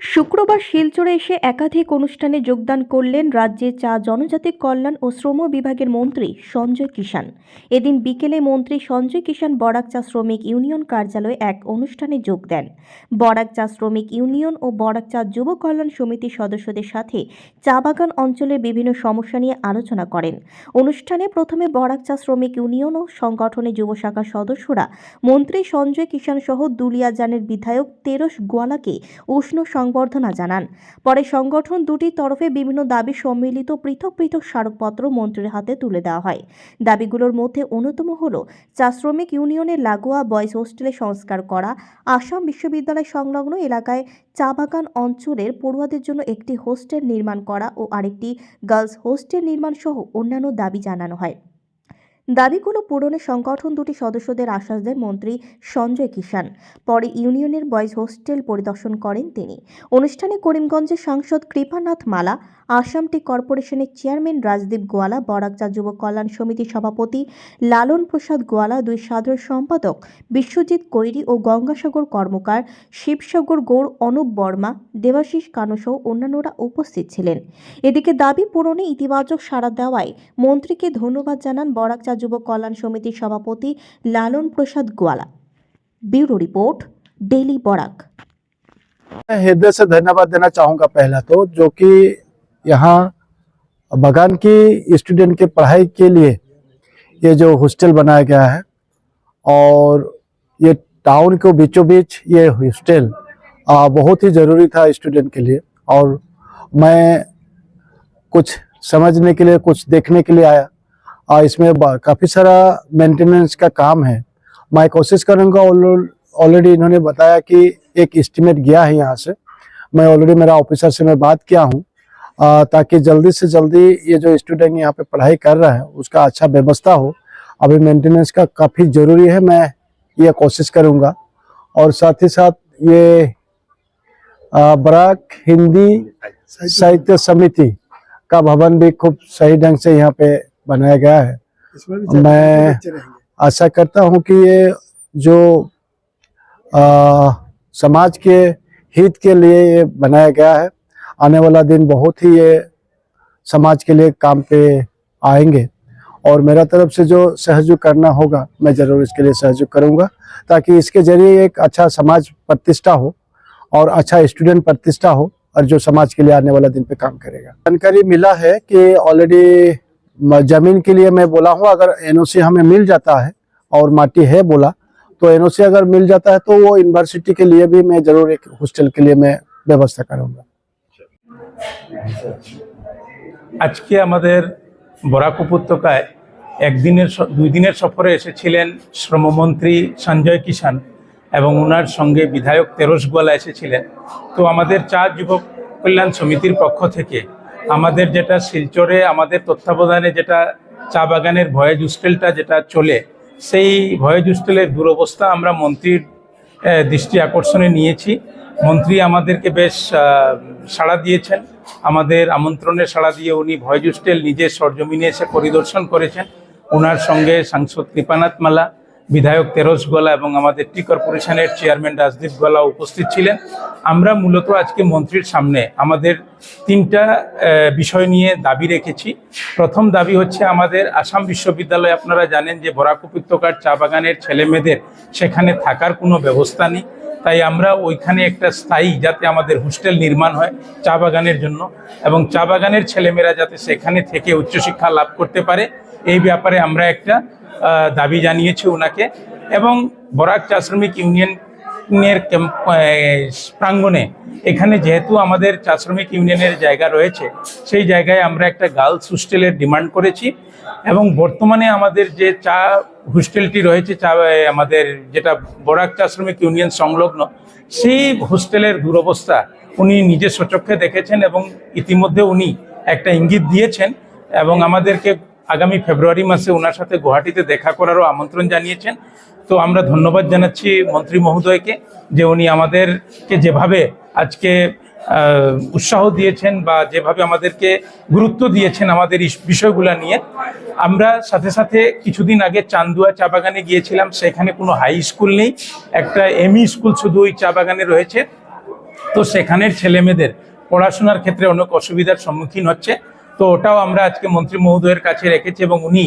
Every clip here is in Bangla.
শুক্রবার শিলচরে এসে একাধিক অনুষ্ঠানে যোগদান করলেন রাজ্যে চা জনজাতি কল্যাণ ও শ্রম বিভাগের মন্ত্রী সঞ্জয় কিষান এদিন বিকেলে মন্ত্রী সঞ্জয় কিষান বরাক চা শ্রমিক ইউনিয়ন কার্যালয়ে এক অনুষ্ঠানে যোগ দেন। বরাক চা শ্রমিক ইউনিয়ন ও বরাক চা যুব কল্যাণ সমিতির সদস্যদের সাথে চা বাগান অঞ্চলের বিভিন্ন সমস্যা নিয়ে আলোচনা করেন। অনুষ্ঠানে প্রথমে বরাক চা শ্রমিক ইউনিয়ন ও সংগঠনের যুব শাখার সদস্যরা মন্ত্রী সঞ্জয় কিষান সহ দুলিয়াজানের বিধায়ক তেরস গোয়ালাকে উষ্ণ সংবর্ধনা জানান। পরে সংগঠন দুটির তরফে বিভিন্ন দাবি সম্মিলিত পৃথক পৃথক স্মারকপত্র মন্ত্রীর হাতে তুলে দেওয়া হয়। দাবিগুলোর মধ্যে অন্যতম হল চা শ্রমিক ইউনিয়নের লাগোয়া বয়েজ হোস্টেলে সংস্কার করা, আসাম বিশ্ববিদ্যালয় সংলগ্ন এলাকায় চা বাগান অঞ্চলের পড়ুয়াদের জন্য একটি হোস্টেল নির্মাণ করা ও আরেকটি গার্লস হোস্টেল নির্মাণ সহ অন্যান্য দাবি জানানো হয়। দাবিগুলো পূরণে সংগঠন দুটি সদস্যদের আশ্বাস দেন মন্ত্রী সঞ্জয় কিষান পরে ইউনিয়নের বয়েজ হোস্টেল পরিদর্শন করেন তিনি। অনুষ্ঠানে করিমগঞ্জের সাংসদ কৃপানাথ মালা আসাম টি কর্পোরেশনের চেয়ারম্যান রাজদীপ গোয়ালা বরাকচা যুব কল্যাণ সমিতির সভাপতি লালন প্রসাদ গোয়ালা, দুই সাধারণ সম্পাদক বিশ্বজিৎ কৈরি ও গঙ্গাসাগর কর্মকার শিবসাগর গৌর অনুপ বর্মা, দেবাশিস কানু সহ অন্যান্যরা উপস্থিত ছিলেন। এদিকে দাবি পূরণে ইতিবাচক সাড়া দেওয়ায় মন্ত্রীকে ধন্যবাদ জানান বরাকচা যুব কল্যাণ সমিতির সভাপতি Lalan Prasad Goala bureau report daily Barak मैं हृदय से धन्यवाद देना चाहूंगा पहला तो जो कि यहाँ बगान की स्टूडेंट के पढ़ाई के लिए ये जो हॉस्टल बनाया गया है और ये टाउन के बीचों बीच ये हॉस्टल आ, बहुत ही ज़रूरी था स्टूडेंट के लिए और मैं कुछ समझने के लिए कुछ देखने के लिए आया और इसमें काफ़ी सारा मेंटेनेंस का काम है। मैं कोशिश करूँगा ऑलरेडी इन्होंने बताया कि एक एस्टिमेट गया है यहाँ से। मैं ऑलरेडी मेरा ऑफिसर से मैं बात किया हूँ ताकि जल्दी से जल्दी ये जो स्टूडेंट यहाँ पे पढ़ाई कर रहा है, उसका अच्छा व्यवस्था हो। अभी मेंटेनेंस का काफ़ी ज़रूरी है, मैं ये कोशिश करूँगा। और साथ ही साथ ये बराक हिंदी साहित्य समिति का भवन भी खूब सही ढंग से यहाँ पे बनाया गया है। मैं आशा करता हूँ कि ये जो आ, समाज के हित के लिए ये बनाया गया है। आने वाला दिन बहुत ही ये समाज के लिए काम पे आएँगे। और मेरा तरफ़ से जो सहयोग करना होगा मैं ज़रूर इसके लिए सहयोग करूँगा ताकि इसके ज़रिए एक अच्छा समाज प्रतिष्ठा हो और अच्छा स्टूडेंट प्रतिष्ठा हो और जो समाज के लिए आने वाला दिन पे काम करेगा। जानकारी मिला है कि ऑलरेडी जमीन के लिए मैं बोला हूँ अगर एनओसी हमें मिल जाता है और माटी है बोला तो एनओसी अगर मिल जाता है तो वो यूनिवर्सिटी के लिए भी मैं जरूर एक हॉस्टल के लिए मैं व्यवस्था करूंगा আজকে আমাদের বরাক উপত্যকায় একদিনের স- দুই দিনের সফরে এসেছিলেন শ্রমমন্ত্রী সঞ্জয় কিষান এবং ওনার সঙ্গে বিধায়ক তেরস গোয়ালা এসেছিলেন তো আমাদের চা যুবক কল্যাণ সমিতির পক্ষ থেকে আমাদের যেটা শিলচরে, আমাদের তত্ত্বাবধানে যেটা চা বাগানের ভয়েজ হোস্টেলটা যেটা চলে, সেই ভয়েজ হোস্টেলের দুরবস্থা আমরা মন্ত্রীর দৃষ্টি আকর্ষণে নিয়েছি। মন্ত্রী আমাদেরকে বেশ সাড়া দিয়েছেন। আমাদের আমন্ত্রণে সাড়া দিয়ে উনি ভয়েজ হোস্টেল নিজের সরজমিনে এসে পরিদর্শন করেছেন। ওনার সঙ্গে সাংসদ কৃপানাথ মালা বিধায়ক তেরস গোলা এবং আমাদের টি কর্পোরেশনের চেয়ারম্যান রাজদীপ গোলা উপস্থিত ছিলেন। আমরা মূলত আজকে মন্ত্রীর সামনে আমাদের তিনটা বিষয় নিয়ে দাবি রেখেছি। প্রথম দাবি হচ্ছে আমাদের আসাম বিশ্ববিদ্যালয়, আপনারা জানেন যে বরাক উপত্যকার চা বাগানের ছেলে মেয়েদের সেখানে থাকার কোনো ব্যবস্থা নেই। তাই আমরা ওইখানে একটা স্থায়ী যাতে আমাদের হোস্টেল নির্মাণ হয় চা বাগানের জন্য এবং চা বাগানের ছেলেমেয়েরা যাতে সেখানে থেকে উচ্চশিক্ষা লাভ করতে পারে। এই ব্যাপারে আমরা একটা দাবি জানিয়েছে ওনাকে। এবং বরাক চা শ্রমিক ইউনিয়নের প্রাঙ্গণে এখানে যেহেতু আমাদের চা শ্রমিক ইউনিয়নের জায়গা রয়েছে, সেই জায়গায় আমরা একটা গার্লস হোস্টেলের ডিমান্ড করেছি। এবং বর্তমানে আমাদের যে চা হোস্টেলটি রয়েছে, চা আমাদের যেটা বরাক চা শ্রমিক ইউনিয়ন সংলগ্ন, সেই হোস্টেলের দুরবস্থা উনি নিজের সচক্ষে দেখেছেন এবং ইতিমধ্যে উনি একটা ইঙ্গিত দিয়েছেন। এবং আমাদেরকে আগামী ফেব্রুয়ারি মাসে ওনার সাথে গুয়াহাটিতে দেখা করারও আমন্ত্রণ জানিয়েছেন। তো আমরা ধন্যবাদ জানাচ্ছি মন্ত্রী মহোদয়কে যে উনি আমাদেরকে যেভাবে আজকে উৎসাহ দিয়েছেন বা যেভাবে আমাদেরকে গুরুত্ব দিয়েছেন আমাদের বিষয়গুলো নিয়ে। আমরা সাথে সাথে কিছুদিন আগে চান্দুয়া চা বাগানে গিয়েছিলাম, সেখানে কোনো হাই স্কুল নেই, একটা এমই স্কুল শুধু ওই চা বাগানে রয়েছে। তো সেখানের ছেলেমেয়েদের পড়াশোনার ক্ষেত্রে অনেক অসুবিধার সম্মুখীন হচ্ছে। তো ওটাও আমরা আজকে মন্ত্রী মহোদয়ের কাছে রেখেছি এবং উনি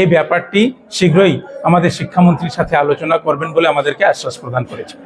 এই ব্যাপারটি শীঘ্রই আমাদের শিক্ষামন্ত্রীর সাথে আলোচনা করবেন বলে আমাদেরকে আশ্বাস প্রদান করেছেন।